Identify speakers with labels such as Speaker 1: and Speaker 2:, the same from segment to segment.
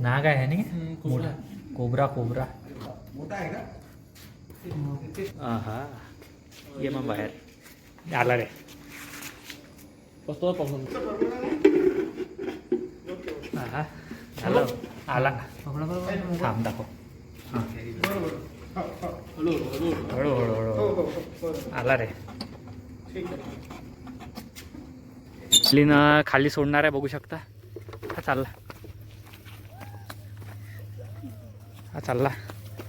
Speaker 1: नाग आहे ना. मोठा. कोबरा. कोबरा
Speaker 2: मोठा आहे का?
Speaker 1: हा ये मग बाहेर. आला रे.
Speaker 3: कसं पाहून
Speaker 1: हा आला. आला थांब दाखव. हां
Speaker 3: हॅलो हॅलो
Speaker 1: हळू हळू हळू हळू. आला रे. खाली खाली सोडणार आहे बघू शकता. हा चालला. हा चालला.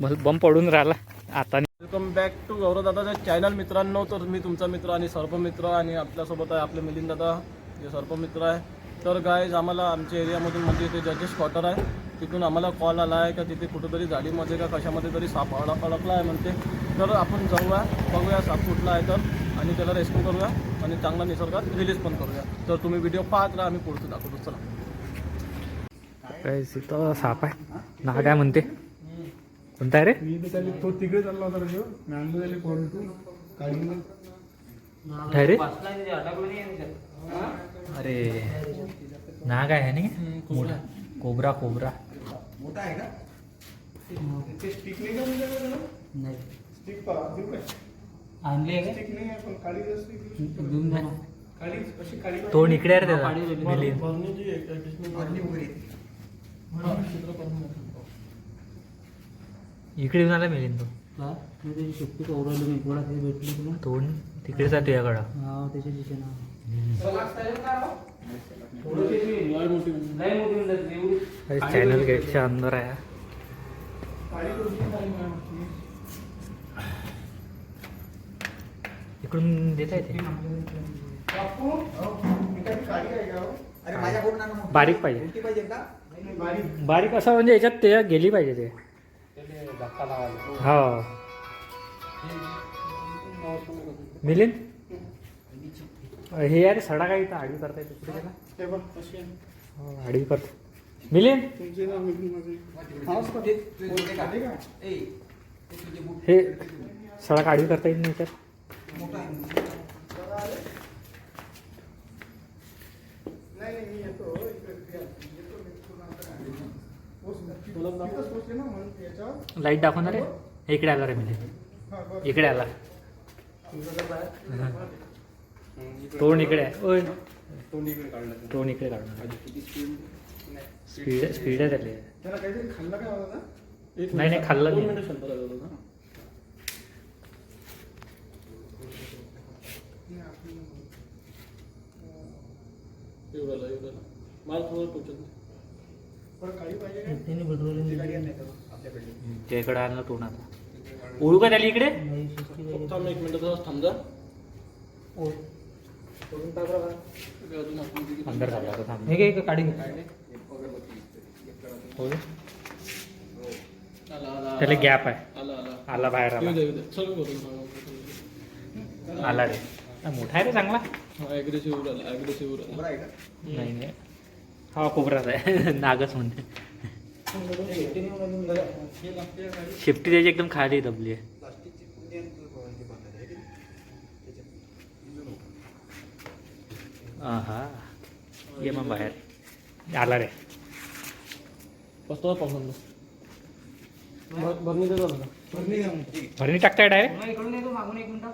Speaker 1: बस बम पडून राहिला. आता
Speaker 3: वेलकम बॅक टू गौरव दादाच्या चॅनल मित्रांनो. तर मी तुमचा मित्र आणि सर्पमित्र आणि आपल्यासोबत आहे आपले मिलिंद दादा जे सर्पमित्र आहे. तर गायज आम्हाला आमच्या एरियामधून म्हणजे ते जजेस क्वार्टर आहे. तिथून आम्हाला कॉल आला आहे का तिथे कुठेतरी झाडीमध्ये का कशामध्ये तरी साप अडक अडकला आहे म्हणते. तर आपण जाऊया बघूया साप कुठला आहे तर. आणि त्याला रेस्क्यू करूया आणि चांगला निसर्गात रिलीज पण करूया. तर तुम्ही व्हिडिओ पाहत राहा आम्ही पुढचं दाखवतो. चला.
Speaker 1: काय तिथं साप आहे. ना काय म्हणते. कोणता रे
Speaker 2: तो तिकडे चालला होता रे मी आणलं त्याला कॉल टू
Speaker 1: आहे रे अरे नाग आहे ना मोठा कोबरा कोबरा
Speaker 2: मोठा आहे का ते स्टिक नाही का म्हणजे त्याला स्टिक पा देऊ काय
Speaker 4: आणली आहे
Speaker 2: स्टिक नाही पण काळी
Speaker 1: तोंड इकडे रे त्याचा मिलिंद
Speaker 3: भरणीची एक- एक- एक-
Speaker 2: भरणी वगैरे
Speaker 3: हा, चित्र काढून दाखव.
Speaker 1: इकडे येऊन आला मिलिंद तो
Speaker 4: का मी त्याची सुट्टी कवरवली मी थोडा ते भेटली तुला
Speaker 1: तोंड तिकडे जातो याकडं
Speaker 4: हा त्याच्या तिथे ना
Speaker 3: लय मोठी म्हणजे.
Speaker 1: चॅनल गेटच्या अंदर आहे. इकडून देता येते
Speaker 2: हो?
Speaker 1: बारीक पाहिजे.
Speaker 2: बारीक
Speaker 1: असं म्हणजे याच्यात ते गेली पाहिजे ते हो. मिलिंद? हे यार सडा काय इथं? आडवी करता येते कुठे गेला?
Speaker 2: हे बघ कशी आहे?
Speaker 1: हो, आडवी करतो मिलिंद?
Speaker 2: तुमचे नाव मिळून माझे हाच का? कोणते काढे का?
Speaker 1: हे सडा आडवी करता येईल
Speaker 2: नाही नाही मी येतो इकडे या. येतो मी पूर्ण आता काढेन. पोच- तिथंच पोचले ना म्हणून याच्यावर
Speaker 1: लाइट दाखवणार आहे इकडे आला रे
Speaker 2: बरं
Speaker 1: इकडे आला. तोंड इकडे आहे. तोंड इकडे स्पीड स्पीड आहे त्याले नाही, नाही. खाल्लं नाही.
Speaker 3: एवढं. माल थोडं टोचत नाही.
Speaker 2: पण काळी पाहिजे का?
Speaker 4: एकट्याने भेटवली
Speaker 2: ती गाडी आणली का आपल्याकडे.
Speaker 1: त्या इकडे आणलं तोंड आता ओळू का त्याला इकडे?
Speaker 3: एक मिनिट जरा थांब जा.
Speaker 4: ओ,
Speaker 2: करून टाकला का?
Speaker 3: ते अजून आपण किती-
Speaker 1: अंदर झाला. थांब.
Speaker 4: हे काय काढी.
Speaker 1: हो त्याला. गॅप आहे.
Speaker 3: आला,
Speaker 1: बाहेर आला. आला रे. हा, मोठा आहे रे चांगला? नाही नाही. हा कोबराच आहे. नागच म्हणते? शेपटी त्याची एकदम खाली दबली आहे.
Speaker 2: हे.
Speaker 1: हा ये मग बाहेर. आला रे.
Speaker 3: कसं पाहून. भर- भरणी.
Speaker 2: भरणी
Speaker 1: टाकताय डायरेक्ट?
Speaker 4: मागून एक मिनिट.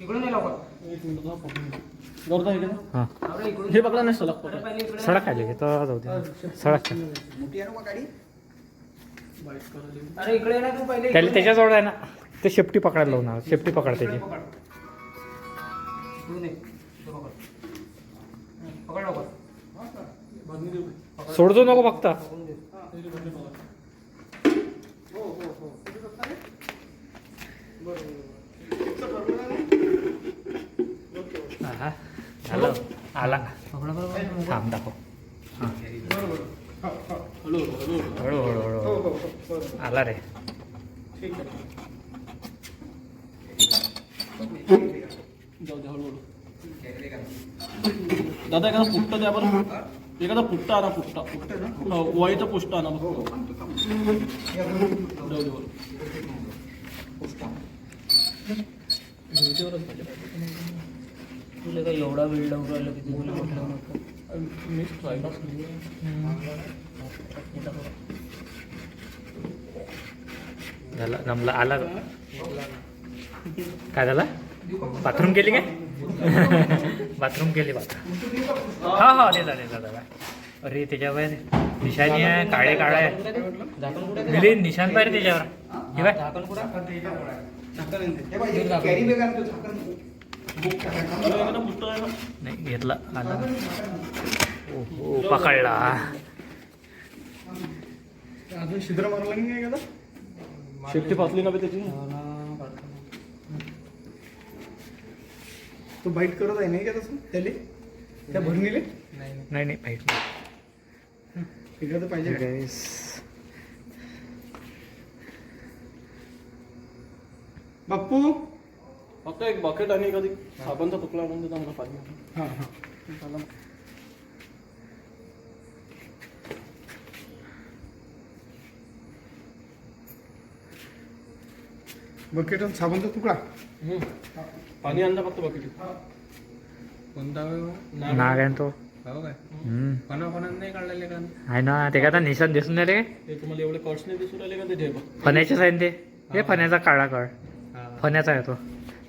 Speaker 4: इकडून ये लवकर
Speaker 3: एक मिनिट जरा पाहून दे. गौरव इकडे ना.
Speaker 1: हा
Speaker 4: आपल्या इकडून
Speaker 3: हे बघला नाही सलग पकड.
Speaker 4: पहिले इकडे
Speaker 1: सडक खाली तर जाऊ दे सडक
Speaker 2: मोठी आहे ना मग गाडी
Speaker 3: बाईट करायला.
Speaker 4: अरे इकडे ये ना तू पहिले
Speaker 1: त्याला
Speaker 4: इकडून ये.
Speaker 1: त्याच्याजवळ आहे ना ते शेपटी पकडायला लावून ना शेपटी पकड
Speaker 4: इकडे
Speaker 1: त्याची
Speaker 4: पकड. इकडून ये. इकडे पकड. हं, पकड लवकर
Speaker 3: भरणी देऊ.
Speaker 1: सोडतो नको फक्त
Speaker 4: पकडून दे.
Speaker 3: त्याची.
Speaker 2: हो हो हो आहे? बरं आहे ना? ओके ओके
Speaker 1: हा झालं आला
Speaker 4: बरं,
Speaker 1: थांब दाखव
Speaker 3: हॅलो
Speaker 1: हळू हळू हळू हळू आला रे
Speaker 2: ठीक आहे
Speaker 3: जाऊ दे दादा एखादा पुट्ट द्या बरं. एखादा पुट्टा आणा पुट्टा हो, पुष्ट आणा बघ. जाऊ दे बरं.
Speaker 4: तुला काय एवढा वेळ लावून राहिलं की बोल म्हटलं नको? मीच
Speaker 1: झाला नमला आला काय झाला? बाथरूम गेली काय? बाथरूम गेली बाथरूम हा हा देता देता दादा अरे त्याच्यावर निशाणी आहे काळे काळा आहे. मिली निशाण पाहिजे त्याच्यावर. हे
Speaker 3: काय
Speaker 1: नाही घेतला. आला. हो पकडला.
Speaker 2: अजून छिद्र मारला नाही काय का
Speaker 3: शेपटी फासली ना त्याची.
Speaker 2: तो बाईट करत आहे नाही का तसं? त्याले? त्या भरणीले?
Speaker 1: नाही नाही माहीत
Speaker 2: तिकडे तर पाहिजे?
Speaker 1: नाही
Speaker 2: बाप्पू!
Speaker 3: फक्त एक बकेट आणि एखादी साबणचा तुकडा आणून देतो आम्हाला पाणी
Speaker 2: हा हा.
Speaker 3: झालं.
Speaker 2: बकेट आणि साबणचा तुकडा.
Speaker 3: हम्म. पाणी आणलं फक्त बकेट
Speaker 5: कोणता
Speaker 1: नाग आहे ना तो.
Speaker 5: हो काय?
Speaker 1: हम्म.
Speaker 5: कोणा कोणा नाही काढलेले का?
Speaker 1: आहे ना ते का आता निशाण दिसून राहिले
Speaker 3: ते तुम्हाला एवढे कॉट्स नाही दिसून राहिले का ते? ठेवा
Speaker 1: फण्याचेच आहे ना ते. हे. फण्याचा काळा काळ.
Speaker 5: हा.
Speaker 1: फण्याचा आहे तो.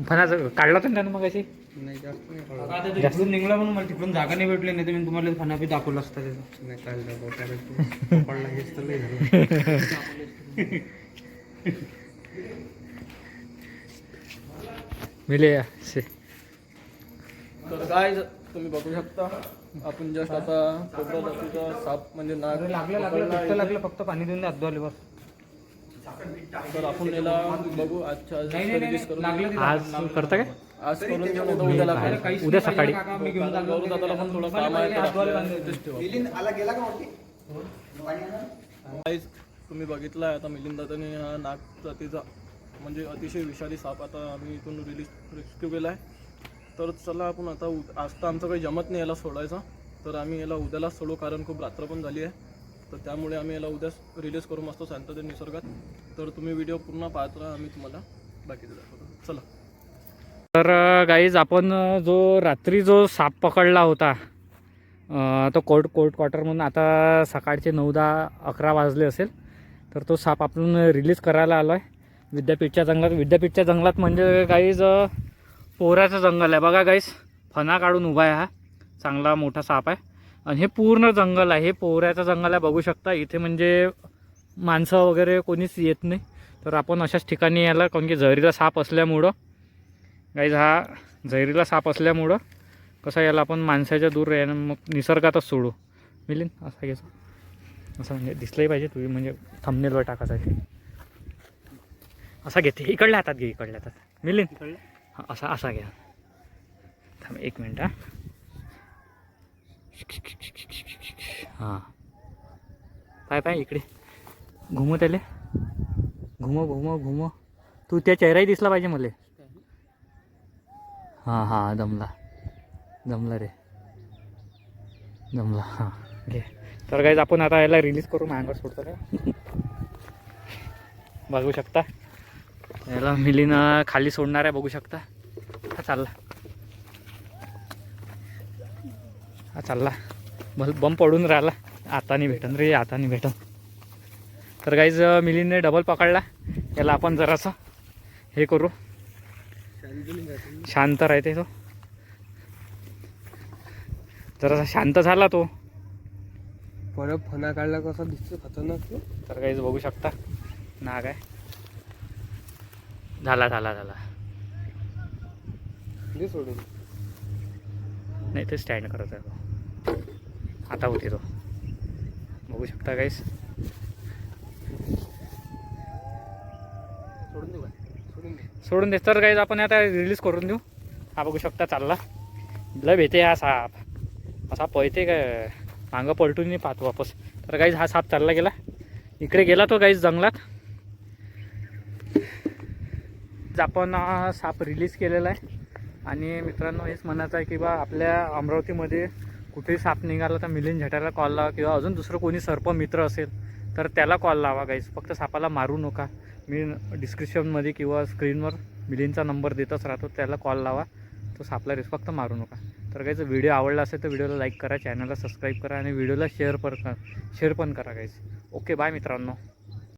Speaker 1: फण्याचा काढला होता ना त्यानं मग अशी
Speaker 5: नाही जास्त नाही काढलं.
Speaker 4: आता ते तिकडून निघला म्हणून मला तिकडून जागा नाही भेटली नाही तर मी तुम्हाला फनापी दाखवलं असतं त्याचं.
Speaker 5: नाही काढलं हेच तर लय झालं.
Speaker 1: मिले से
Speaker 3: तर काय तुम्ही बघू शकता आपण जस्ट आता जातीचा साप म्हणजे नाग
Speaker 4: लागलं लागलं
Speaker 3: पकडला.
Speaker 4: लागलं फक्त पाणी देऊन द्या आले बस.
Speaker 3: तर आपण याला बघू. आजच्या आज करू.
Speaker 1: करता काय?
Speaker 3: आज करून घेऊन येतो उद्या लागलं.
Speaker 1: सकाळी.
Speaker 3: गौरव दादाला पण थोडं काम आहे Guys, तुम्ही बघितलाय आता मिलिंद दादाने हा नाग जातीचा म्हणजे अतिशय विषारी साप आता आम्ही इथून रिलीज रेस्क्यू केला आहे तर चला आपण आता आज तर आमचं काही जमत नाही याला सोडायचं. तर आम्ही याला उद्यालाच सोडू कारण खूप रात्र पण झाली आहे. तर त्यामुळे आम्ही याला उद्याच रिलीज करू मस्त शांततेत निसर्गात. तर तुम्ही व्हिडिओ पूर्ण पाहत राहा आम्ही तुम्हाला बाकीचं दाखवतो. चला.
Speaker 1: तर गाईज आपण जो रात्री जो साप पकडला होता तो कोर्ट कोर्ट क्वार्टरमधून आता सकाळचे नऊ दहा अकरा वाजले असेल तर तो साप आपण रिलीज करायला आलो आहे विद्यापीठच्या जंगलात विद्यापीठच्या जंगलात म्हणजे गाईज पोहऱ्याचं जंगल आहे. बघा गाईज फणा काढून उभा आहे हा. चांगला मोठा साप आहे. आणि हे पूर्ण जंगल आहे. हे पोहऱ्याचं जंगल आहे बघू शकता. इथे म्हणजे माणसं वगैरे कोणीच येत नाही. तर आपण अशाच ठिकाणी याला कारण की जहरीला साप असल्यामुळं गाईज हा जहरीला साप असल्यामुळं कसं याला आपण माणसाच्या दूर यानं मग निसर्गातच सोडू. मिलीन असा घ्यायचं असं म्हणजे दिसलंही पाहिजे तुम्ही म्हणजे थंबनेलवर टाकायचं आहे असा घेते इकडल्या हातात घे इकडल्या हातात. मिलीन हां असा असा घ्या. थांब एक मिनिट हां. पाय पाय इकडे. घुमो त्याले. घुमो घुमो घुमो. तू त्या चेहराही दिसला पाहिजे मला. हां हां जमला जमला रे. जमला हां. घे. तर काहीच आपण आता याला रिलीज करू माझ्याकडे सोडतो का? बघू शकता. याला मिलीनं खाली सोडणार आहे बघू शकता. हा चालला. हा चालला. बल बम पडून राहिला. आता नाही भेटन रे आता नाही भेटन. तर काहीच मिलीने डबल पकडला. याला आपण जरासं हे करू. शांत राहते तो. जरासा शांत झाला तो.
Speaker 5: परत फणा काढला कसा दिसतो खतरनाक.
Speaker 1: तर काहीच बघू शकता. नाग आहे. झाला झाला झाला.
Speaker 5: सोडून.
Speaker 1: नाही ते स्टँड करत आहे तो. आता होते तो बघू शकता काहीच
Speaker 5: सोडून देऊ का? सोडून दे.
Speaker 1: तर काहीच आपण आता रिलीज करून देऊ. हा बघू शकता चालला. लय भेटे हा साप. असा पळते काय मागं पलटून नाही पाहतो वापस. तर काहीच हा साप चालला गेला. इकडे गेला तो काहीच जंगलात. आपण हा साप रिलीज केलेला आहे. आणि मित्रांनो हेच म्हणायचं आहे की बा आपल्या अमरावतीमध्ये कुठेही साप निघाला तर मिलिंद झटायला कॉल लावा किंवा अजून दुसरं कोणी सर्प मित्र असेल तर त्याला कॉल लावा गाईज फक्त सापाला मारू नका. मी डिस्क्रिप्शनमध्ये किंवा स्क्रीनवर मिलिंदचा नंबर देतच राहतो. त्याला कॉल लावा. तो सापला रिस्क फक्त मारू नका. तर काहीच व्हिडिओ आवडला असेल तर व्हिडिओला लाईक करा चॅनलला सबस्क्राईब करा आणि व्हिडिओला शेअर पण शेअर पण करा काहीच ओके बाय मित्रांनो.